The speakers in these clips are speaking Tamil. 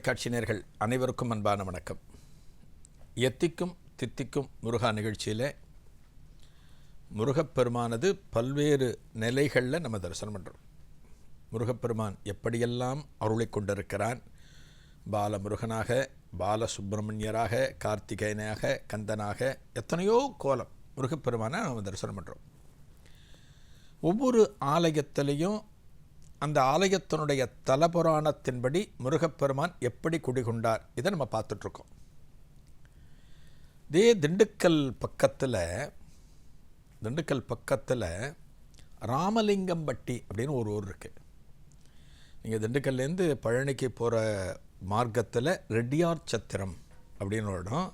தொலைக்காட்சி நேர்கள் அனைவருக்கும் அன்பான வணக்கம். எத்திக்கும் தித்திக்கும் முருகா நிகழ்ச்சியில் முருகப்பெருமானது பல்வேறு நிலைகளில் நம்ம தரிசனம் பண்ணுறோம் முருகப்பெருமான் எப்படியெல்லாம் அருளை கொண்டிருக்கிறான்? பாலமுருகனாக பாலசுப்பிரமணியராக கார்த்திகேயனாக கந்தனாக எத்தனையோ கோலம் முருகப்பெருமானை நம்ம தரிசனம் பண்ணுறோம் ஒவ்வொரு ஆலயத்திலையும் அந்த ஆலயத்தினுடைய தலபுராணத்தின்படி முருகப்பெருமான் எப்படி குடிகொண்டார்? இதை நம்ம பார்த்துட்ருக்கோம். இதே திண்டுக்கல் பக்கத்தில் திண்டுக்கல் பக்கத்தில் ராமலிங்கம்பட்டி அப்படின்னு ஒரு ஊர் இருக்குது நீங்கள் திண்டுக்கல்லேருந்து பழனிக்கு போகிற மார்க்கத்தில் ரெட்டியார் சத்திரம் அப்படின்னு ஒரு இடம்.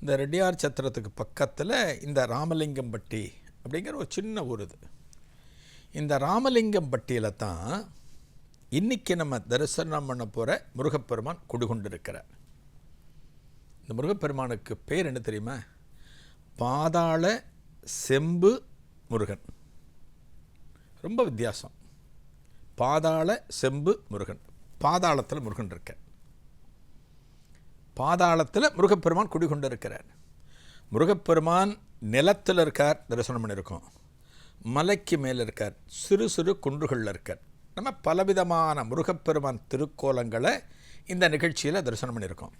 இந்த ரெட்டியார் சத்திரத்துக்கு பக்கத்தில் இந்த ராமலிங்கம்பட்டி அப்படிங்கிற ஒரு சின்ன ஊர் இது. இந்த ராமலிங்கம் பட்டியலை தான் இன்றைக்கி நம்ம தரிசனம் பண்ண போகிற முருகப்பெருமான் குடிகொண்டிருக்கிறார் இந்த முருகப்பெருமானுக்கு பேர் என்ன தெரியுமா? பாதாள செம்பு முருகன். ரொம்ப வித்தியாசம். பாதாள செம்பு முருகன். பாதாளத்தில் முருகன் இருக்க பாதாளத்தில் முருகப்பெருமான் குடிகொண்டு இருக்கிறார் முருகப்பெருமான் நிலத்தில் இருக்கார் தரிசனம் பண்ணியிருக்கோம். மலைக்கு மேலே இருக்கார் சிறு சிறு குன்றுகளில் இருக்கார். நம்ம பலவிதமான முருகப்பெருமான் திருக்கோலங்களை இந்த நிகழ்ச்சியில் தரிசனம் பண்ணியிருக்கோம்.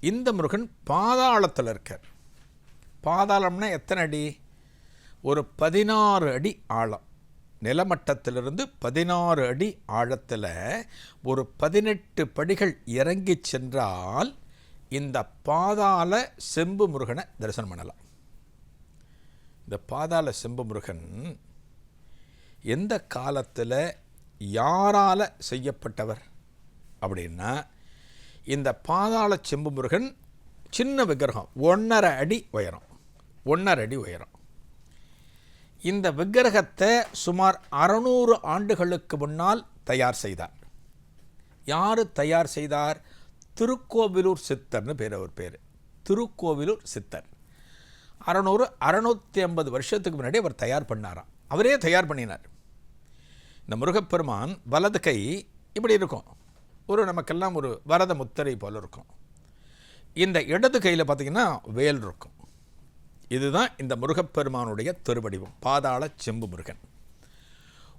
இந்த முருகன் பாதாளத்தில் இருக்கார். பாதாளம்னா எத்தனை அடி? ஒரு பதினாறு அடி ஆழம். நிலமட்டத்திலிருந்து பதினாறு அடி ஆழத்தில் ஒரு பதினெட்டு படிகள் இறங்கி சென்றால் இந்த பாதாள செம்பு முருகனை தரிசனம் பண்ணலாம். இந்த பாதாள செம்பு முருகன் எந்த காலத்தில் யாரால் செய்யப்பட்டவர் அப்படின்னா இந்த பாதாள செம்பு முருகன் சின்ன விக்கிரகம் ஒன்றரை அடி உயரம் ஒன்றரை அடி உயரம். இந்த விக்கிரகத்தை சுமார் அறநூறு ஆண்டுகளுக்கு முன்னால் தயார் செய்தார். யார் தயார் செய்தார்? திருக்கோவிலூர் சித்தர்னு பேர் அவர் பேர். திருக்கோவிலூர் சித்தர். அறநூறு அறநூற்றி ஐம்பது வருஷத்துக்கு முன்னாடி அவர் தயார் பண்ணாராம். அவரே தயார் பண்ணினார். இந்த முருகப்பெருமான் வலது கை இப்படி இருக்கும். ஒரு நமக்கெல்லாம் ஒரு வரத முத்திரை போல் இருக்கும். இந்த இடது கையில் பார்த்திங்கன்னா வேல் இருக்கும். இதுதான் இந்த முருகப்பெருமானுடைய திருவடிவம். பாதாள செம்பு முருகன்.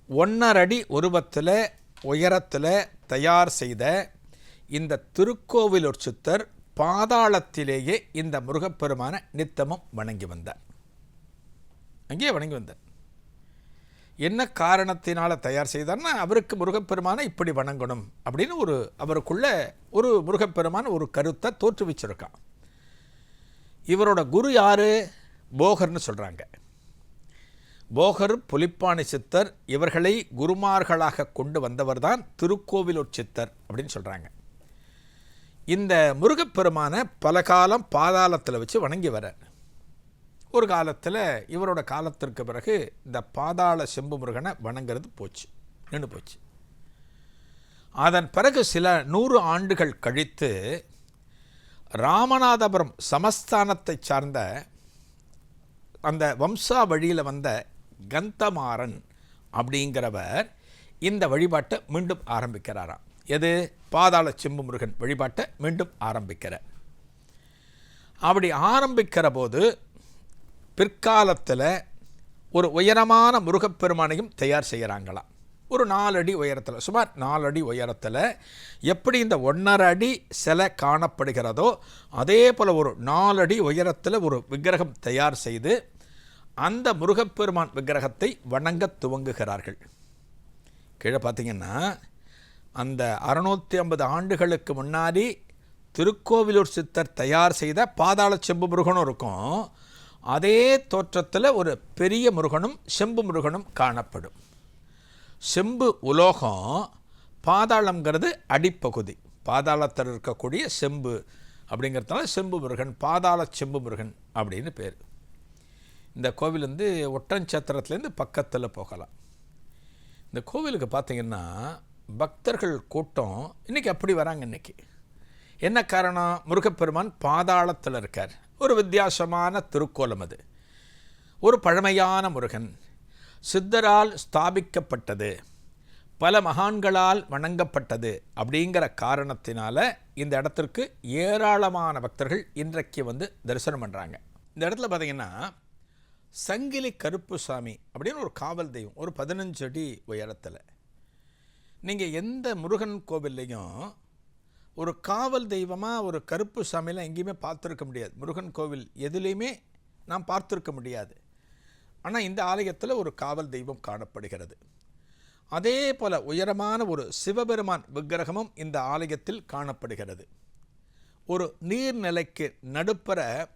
ஒன்றரை அடி உருவத்தில் உயரத்தில் தயார் செய்த இந்த திருக்கோவிலூர் சித்தர் பாதாளத்திலேயே இந்த முருகப்பெருமான நித்தமும் வணங்கி வந்தார். அங்கேயே வணங்கி வந்தார். என்ன காரணத்தினால் தயார் செய்தார்னா அவருக்கு முருகப்பெருமானை இப்படி வணங்கணும் அப்படின்னு ஒரு அவருக்குள்ள ஒரு முருகப்பெருமான ஒரு கருத்தை தோற்றுவிச்சிருக்கான் இவரோட குரு யார்? போகர்னு சொல்கிறாங்க போகர் புலிப்பாணி சித்தர் இவர்களை குருமார்களாக கொண்டு வந்தவர் தான் திருக்கோவிலூர் சித்தர் அப்படின்னு சொல்கிறாங்க இந்த முருகப்பெருமானை பல காலம் பாதாளத்தில் வச்சு வணங்கி வர. ஒரு காலத்தில் இவரோட காலத்திற்கு பிறகு இந்த பாதாள செம்பு முருகனை வணங்குறது போச்சு நின்று போச்சு. அதன் பிறகு சில நூறு ஆண்டுகள் கழித்து ராமநாதபுரம் சமஸ்தானத்தை சார்ந்த அந்த வம்சா வழியில் வந்த கந்தமாறன் அப்படிங்கிறவர் இந்த வழிபாட்டை மீண்டும் ஆரம்பிக்கிறாராம். எது? பாதாள செம்பு முருகன் வழிபாட்டை மீண்டும் ஆரம்பிக்கிறார் அப்படி ஆரம்பிக்கிற போது பிற்காலத்தில் ஒரு உயரமான முருகப்பெருமானையும் தயார் செய்கிறாங்களாம் ஒரு நாலடி உயரத்தில் சுமார் நாலடி உயரத்தில் எப்படி இந்த ஒன்றரை அடி சிலை காணப்படுகிறதோ அதே போல் ஒரு நாலடி உயரத்தில் ஒரு விக்கிரகம் தயார் செய்து அந்த முருகப்பெருமான் விக்கிரகத்தை வணங்க துவங்குகிறார்கள். கீழே பார்த்தீங்கன்னா அந்த அறுநூற்றி ஐம்பது ஆண்டுகளுக்கு முன்னாடி திருக்கோவிலூர் சித்தர் தயார் செய்த பாதாள செம்பு முருகனும் இருக்கும். அதே தோற்றத்தில் ஒரு பெரிய முருகனும் செம்பு முருகனும் காணப்படும். செம்பு உலோகம் பாதாளங்கிறது அடிப்பகுதி. பாதாளத்தில் இருக்கக்கூடிய செம்பு அப்படிங்கிறதுனால செம்பு முருகன் பாதாள செம்பு முருகன் அப்படின்னு பேர். இந்த கோவில் வந்து ஒட்டஞ்சத்திரத்துலேருந்து பக்கத்தில் போகலாம். இந்த கோவிலுக்கு பார்த்தீங்கன்னா பக்தர்கள் கூட்டம் இன்றைக்கி அப்படி வராங்க இன்றைக்கி என்ன காரணம்? முருகப்பெருமான் பாதாளத்தில் இருக்கார். ஒரு வித்தியாசமான திருக்கோலம் அது. ஒரு பழமையான முருகன். சித்தரால் ஸ்தாபிக்கப்பட்டது. பல மகான்களால் வணங்கப்பட்டது அப்படிங்கிற காரணத்தினால இந்த இடத்திற்கு ஏராளமான பக்தர்கள் இன்றைக்கு வந்து தரிசனம் பண்ணுறாங்க இந்த இடத்துல பார்த்தீங்கன்னா சங்கிலி கருப்புசாமி அப்படின்னு ஒரு காவல் தெய்வம் ஒரு பதினஞ்சு அடி உயரத்தில். நீங்கள் எந்த முருகன் கோவில்லையும் ஒரு காவல் தெய்வமாக ஒரு கருப்பு சாமியெல்லாம் எங்கேயுமே பார்த்துருக்க முடியாது. முருகன் கோவில் எதுலேயுமே நாம் பார்த்துருக்க முடியாது. ஆனால் இந்த ஆலயத்தில் ஒரு காவல் தெய்வம் காணப்படுகிறது. அதே போல உயரமான ஒரு சிவபெருமான் விக்கிரகமும் இந்த ஆலயத்தில் காணப்படுகிறது. ஒரு நீர்நிலைக்கு நடுப்புற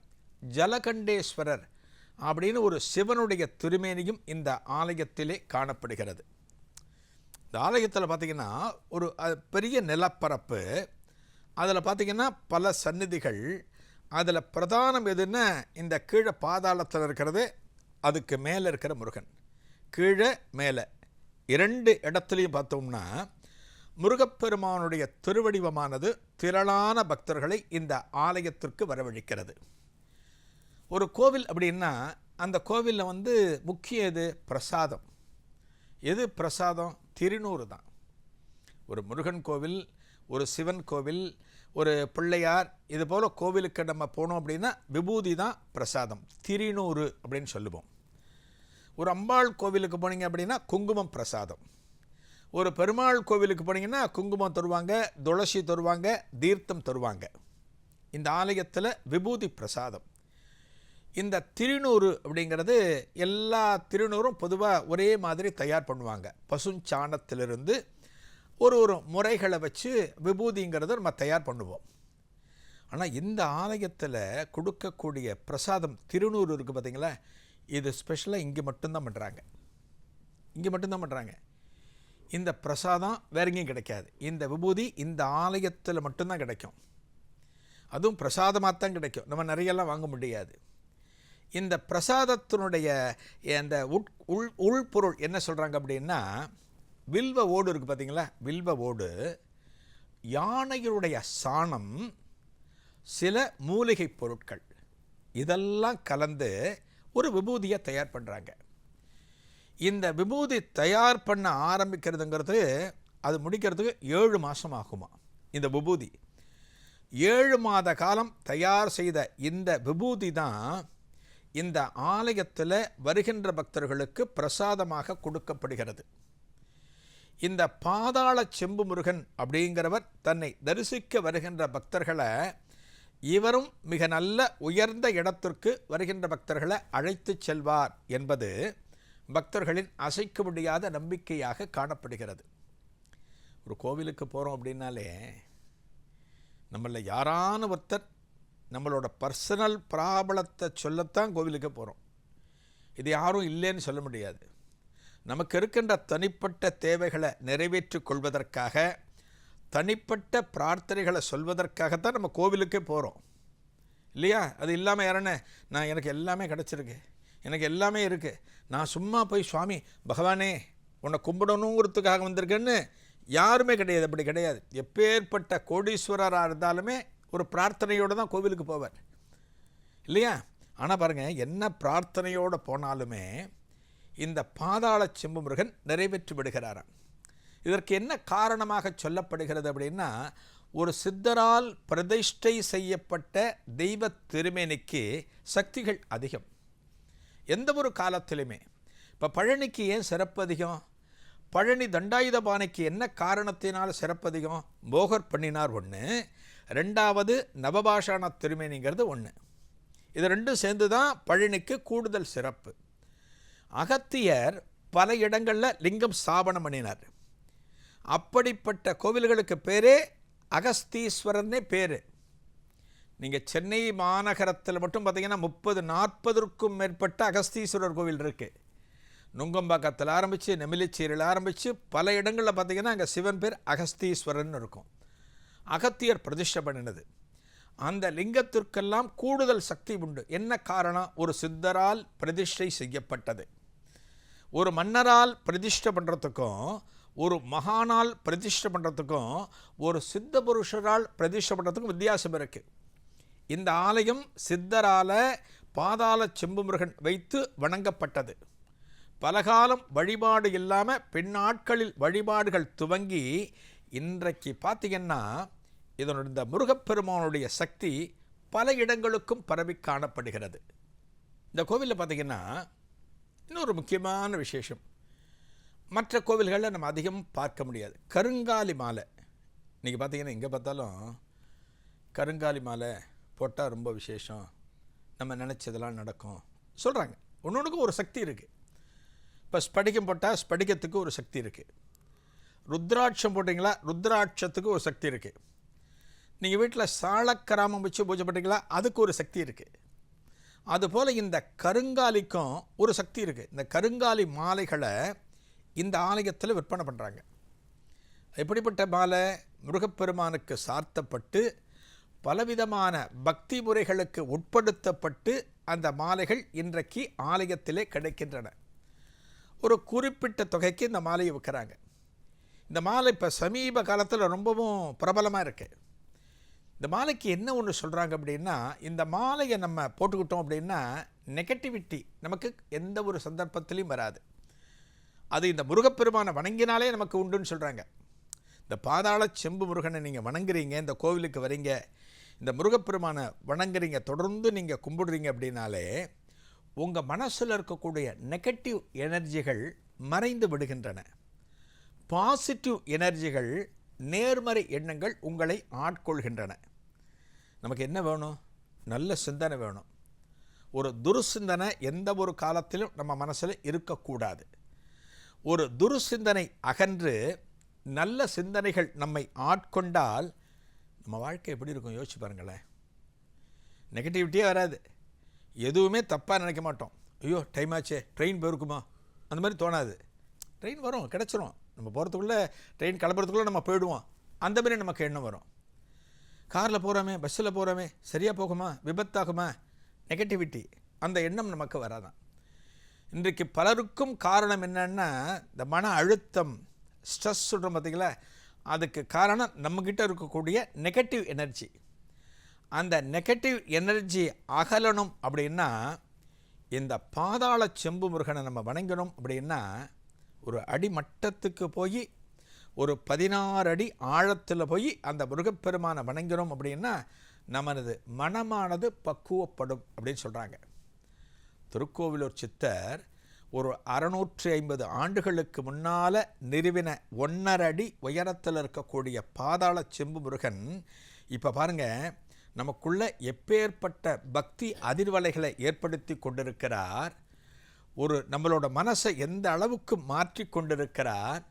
ஜலகண்டேஸ்வரர் அப்படின்னு ஒரு சிவனுடைய திருமேனியும் இந்த ஆலயத்திலே காணப்படுகிறது. இந்த ஆலயத்தில் பார்த்தீங்கன்னா ஒரு பெரிய நிலப்பரப்பு. அதில் பார்த்தீங்கன்னா பல சந்நிதிகள். அதில் பிரதானம் எதுன்னா இந்த கீழே பாதாளத்தில் இருக்கிறது அதுக்கு மேலே இருக்கிற முருகன். கீழே மேலே. இரண்டு இடத்துலையும் பார்த்தோம்னா முருகப்பெருமானுடைய திருவடிவமானது திரளான பக்தர்களை இந்த ஆலயத்திற்கு வரவழைக்கிறது. ஒரு கோவில் அப்படின்னா அந்த கோவிலில் வந்து முக்கிய இது பிரசாதம். எது பிரசாதம்? திருநூறு தான். ஒரு முருகன் கோவில் ஒரு சிவன் கோவில் ஒரு பிள்ளையார் இது போல் கோவிலுக்கு நம்ம போனோம் அப்படின்னா விபூதி தான் பிரசாதம். திருநூறு அப்படின்னு சொல்லுவோம். ஒரு அம்பாள் கோவிலுக்கு போனீங்க அப்படின்னா குங்குமம் பிரசாதம். ஒரு பெருமாள் கோவிலுக்கு போனீங்கன்னா குங்குமம் தருவாங்க துளசி தருவாங்க தீர்த்தம் தருவாங்க. இந்த ஆலயத்தில் விபூதி பிரசாதம். இந்த திருநூறு அப்படிங்கிறது எல்லா திருநூறும் பொதுவாக ஒரே மாதிரி தயார் பண்ணுவாங்க. பசுஞ்சாணத்திலிருந்து ஒரு ஒரு முறைகளை வச்சு விபூதிங்கிறத நம்ம தயார் பண்ணுவோம். ஆனால் இந்த ஆலயத்தில் கொடுக்கக்கூடிய பிரசாதம் திருநூறு இருக்குது பார்த்தீங்களா இது ஸ்பெஷலாக இங்கே மட்டும்தான் பண்ணுறாங்க இங்கே மட்டும்தான் பண்ணுறாங்க இந்த பிரசாதம் வேற எங்கேயும் கிடைக்காது. இந்த விபூதி இந்த ஆலயத்தில் மட்டும்தான் கிடைக்கும். அதுவும் பிரசாதமாக தான் கிடைக்கும். நம்ம நிறையெல்லாம் வாங்க முடியாது. இந்த பிரசாதத்தினுடைய அந்த உட் உள் உள்பொருள் என்ன சொல்கிறாங்க அப்படின்னா வில்வ ஓடு இருக்குது பார்த்தீங்களா வில்வ ஓடு. யானைகளுடைய சாணம் சில மூலிகை பொருட்கள். இதெல்லாம் கலந்து ஒரு விபூதியை தயார் பண்ணுறாங்க இந்த விபூதி தயார் பண்ண ஆரம்பிக்கிறதுங்கிறது அது முடிக்கிறதுக்கு ஏழு மாதம் ஆகுமா இந்த விபூதி. ஏழு மாத காலம் தயார் செய்த இந்த விபூதி தான் இந்த ஆலயத்தில் வருகின்ற பக்தர்களுக்கு பிரசாதமாக கொடுக்கப்படுகிறது. இந்த பாதாள செம்பு முருகன் அப்படிங்கிறவர் தன்னை தரிசிக்க வருகின்ற பக்தர்களை இவரும் மிக நல்ல உயர்ந்த இடத்திற்கு வருகின்ற பக்தர்களை அழைத்து செல்வார் என்பது பக்தர்களின் அசைக்க முடியாத நம்பிக்கையாக காணப்படுகிறது. ஒரு கோவிலுக்கு போகிறோம் அப்படின்னாலே நம்மள யாரான ஒருத்தர் நம்மளோட பர்சனல் ப்ராப்ளத்தை சொல்லத்தான் கோவிலுக்கு போகிறோம் இது யாரும் இல்லைன்னு சொல்ல முடியாது. நமக்கு இருக்கின்ற தனிப்பட்ட தேவைகளை நிறைவேற்றிக் கொள்வதற்காக தனிப்பட்ட பிரார்த்தனைகளை சொல்வதற்காகத்தான் நம்ம கோவிலுக்கே போகிறோம் இல்லையா? அது இல்லாமல் யாரண்ணே நான் எனக்கு எல்லாமே கிடச்சிருக்கு. எனக்கு எல்லாமே இருக்குது நான் சும்மா போய் சுவாமி பகவானே உன்னை கும்பிடணுங்கிறதுக்காக வந்திருக்கேன்னு யாருமே கிடையாது. அப்படி கிடையாது. எப்பேற்பட்ட கோடீஸ்வரராக இருந்தாலுமே ஒரு பிரார்த்தனையோடு தான் கோவிலுக்கு போவார் இல்லையா? ஆனால் பாருங்கள் என்ன பிரார்த்தனையோடு போனாலுமே இந்த பாதாள செம்பு முருகன் நிறைவேற்றி விடுகிறாராம். இதற்கு என்ன காரணமாக சொல்லப்படுகிறது அப்படின்னா ஒரு சித்தரால் பிரதிஷ்டை செய்யப்பட்ட தெய்வ திருமேனிக்கு சக்திகள் அதிகம். எந்த ஒரு காலத்திலுமே. இப்போ பழனிக்கு ஏன் சிறப்பு அதிகம்? பழனி தண்டாயுதபாணிக்கு என்ன காரணத்தினால் சிறப்பு அதிகம்? போகர் பண்ணினார் ஒன்று ரெண்டாவது நவபாஷான திருமேனிங்கிறது ஒன்று இது ரெண்டும் சேர்ந்து தான் பழனிக்கு கூடுதல் சிறப்பு. அகத்தியர் பல இடங்களில் லிங்கம் ஸ்தாபனம் பண்ணினார். அப்படிப்பட்ட கோவில்களுக்கு பேரே அகஸ்தீஸ்வரர்னே பேர். நீங்கள் சென்னை மாநகரத்தில் மட்டும் பார்த்தீங்கன்னா முப்பது நாற்பதற்கும் மேற்பட்ட அகஸ்தீஸ்வரர் கோவில் இருக்குது நுங்கம்பாக்கத்தில் ஆரம்பித்து நெமிலிச்சேரியில் ஆரம்பித்து பல இடங்களில் பார்த்தீங்கன்னா அங்கே சிவன் பேர் அகஸ்தீஸ்வரன் இருக்கும். அகத்தியர் பிரதிஷ்டை பண்ணினது. அந்த லிங்கத்திற்கெல்லாம் கூடுதல் சக்தி உண்டு. என்ன காரணம்? ஒரு சித்தரால் பிரதிஷ்டை செய்யப்பட்டது. ஒரு மன்னரால் பிரதிஷ்டை பண்ணுறதுக்கும் ஒரு மகானால் பிரதிஷ்டை பண்ணுறதுக்கும் ஒரு சித்த புருஷரால் பிரதிஷ்டை பண்ணுறதுக்கும் வித்தியாசம் இருக்குது இந்த ஆலயம் சித்தரால் பாதாள செம்பு முருகன் வைத்து வணங்கப்பட்டது. பலகாலம் வழிபாடு இல்லாமல் பின்னாட்களில் வழிபாடுகள் துவங்கி இன்றைக்கு பார்த்திங்கன்னா இதனுடைய இந்த முருகப்பெருமானுடைய சக்தி பல இடங்களுக்கும் பரவி காணப்படுகிறது. இந்த கோவிலில் பார்த்தீங்கன்னா இன்னொரு முக்கியமான விசேஷம். மற்ற கோவில்களில் நம்ம அதிகம் பார்க்க முடியாது. கருங்காலி மாலை. இன்றைக்கி பார்த்தீங்கன்னா எங்கே பார்த்தாலும் கருங்காலி மாலை போட்டால் ரொம்ப விசேஷம். நம்ம நினச்சதெல்லாம் நடக்கும். சொல்கிறாங்க ஒன்று ஒரு சக்தி இருக்குது இப்போ ஸ்படிகம் போட்டால் ஸ்படிகத்துக்கு ஒரு சக்தி இருக்குது ருத்ராட்சம் போட்டிங்களா? ருத்ராட்சத்துக்கு ஒரு சக்தி இருக்குது நீங்கள் வீட்டில் சாலக்கிராமம் வச்சு பூஜை பண்ணுறீங்களா அதுக்கு ஒரு சக்தி இருக்குது அதுபோல் இந்த கருங்காலிக்கும் ஒரு சக்தி இருக்குது இந்த கருங்காலி மாலைகளை இந்த ஆலயத்தில் விற்பனை பண்ணுறாங்க எப்படிப்பட்ட மாலை முருகப்பெருமானுக்கு சார்த்தப்பட்டு பலவிதமான பக்தி முறைகளுக்கு உட்படுத்தப்பட்டு அந்த மாலைகள் இன்றைக்கு ஆலயத்திலே கிடைக்கின்றன. ஒரு குறிப்பிட்ட தொகைக்கு இந்த மாலையை விற்கிறாங்க. இந்த மாலை இப்போ சமீப காலத்தில் ரொம்பவும் பிரபலமாக இருக்குது இந்த மாலைக்கு என்ன ஒன்று சொல்கிறாங்க அப்படின்னா இந்த மாலையை நம்ம போட்டுக்கிட்டோம் அப்படின்னா நெகட்டிவிட்டி நமக்கு எந்த ஒரு சந்தர்ப்பத்திலையும் வராது. அது இந்த முருகப்பெருமானை வணங்கினாலே நமக்கு உண்டுன்னு சொல்கிறாங்க இந்த பாதாள செம்பு முருகனை நீங்கள் வணங்குறீங்க இந்த கோவிலுக்கு வரீங்க இந்த முருகப்பெருமானை வணங்குறீங்க தொடர்ந்து நீங்கள் கும்பிடுறீங்க அப்படின்னாலே உங்கள் மனசில் இருக்கக்கூடிய நெகட்டிவ் எனர்ஜிகள் மறைந்து விடுகின்றன. பாசிட்டிவ் எனர்ஜிகள் நேர்மறை எண்ணங்கள் உங்களை ஆட்கொள்கின்றன. நமக்கு என்ன வேணும்? நல்ல சிந்தனை வேணும். ஒரு துருசிந்தனை எந்த ஒரு காலத்திலும் நம்ம மனசில் இருக்கக்கூடாது. ஒரு துருசிந்தனை அகன்று நல்ல சிந்தனைகள் நம்மை ஆட்கொண்டால் நம்ம வாழ்க்கை எப்படி இருக்கும்? யோசிச்சு பாருங்களேன். நெகட்டிவிட்டியே வராது. எதுவுமே தப்பாக நினைக்க மாட்டோம். ஐயோ டைம் ஆச்சே. ட்ரெயின் போயிருக்குமா? அந்த மாதிரி தோணாது. ட்ரெயின் வரும் கிடச்சிரும். நம்ம போகிறதுக்குள்ளே ட்ரெயின் கிளம்புறதுக்குள்ளே நம்ம போயிடுவோம். அந்த மாதிரி நமக்கு எண்ணம் வரும். காரில் போகிறோமே பஸ்ஸில் போகிறோமே சரியாக போகுமா விபத்தாகுமா? நெகட்டிவிட்டி அந்த எண்ணம் நமக்கு வராதான். இன்றைக்கு பலருக்கும் காரணம் என்னன்னா இந்த மன அழுத்தம் ஸ்ட்ரெஸ் சொல்கிறோம் பார்த்தீங்களா அதுக்கு காரணம் நம்மக்கிட்ட இருக்கக்கூடிய நெகட்டிவ் எனர்ஜி அந்த நெகட்டிவ் எனர்ஜி அகலணும் அப்படின்னா இந்த பாதாள செம்பு முருகனை நம்ம வணங்கணும் அப்படின்னா ஒரு அடிமட்டத்துக்கு போய் ஒரு பதினாறு அடி ஆழத்தில் போய் அந்த முருகப்பெருமானை வணங்கினோம் அப்படின்னா நமது மனமானது பக்குவப்படும் அப்படின்னு சொல்கிறாங்க திருக்கோவிலூர் சித்தர் ஒரு அறநூற்றி ஐம்பது ஆண்டுகளுக்கு முன்னால் நிறுவின ஒன்றரை அடி உயரத்தில் இருக்கக்கூடிய பாதாள செம்பு முருகன் இப்போ பாருங்கள் நமக்குள்ள எப்பேற்பட்ட பக்தி அதிர்வலைகளை ஏற்படுத்தி கொண்டிருக்கிறார் ஒரு நம்மளோட மனசை எந்த அளவுக்கு மாற்றி கொண்டிருக்கிறார்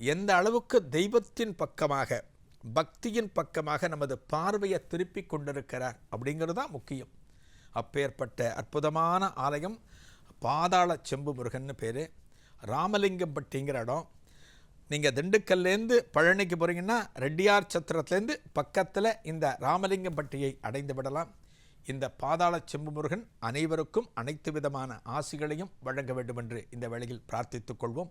எந்த அளவுக்கு தெய்வத்தின் பக்கமாக பக்தியின் பக்கமாக நமது பார்வையை திருப்பி கொண்டிருக்கிறார் அப்படிங்கிறது தான் முக்கியம். அப்பேற்பட்ட அற்புதமான ஆலயம் பாதாள செம்பு முருகன்னு பேர். ராமலிங்கம்பட்டிங்கிற இடம். நீங்கள் திண்டுக்கல்லேருந்து பழனிக்கு போகிறீங்கன்னா ரெட்டியார் சத்திரத்துலேருந்து பக்கத்தில் இந்த ராமலிங்கம்பட்டியை அடைந்து விடலாம். இந்த பாதாள செம்பு முருகன் அனைவருக்கும் அனைத்து விதமான ஆசிகளையும் வழங்க வேண்டும் என்று இந்த வேளையில் பிரார்த்தித்துக் கொள்வோம்.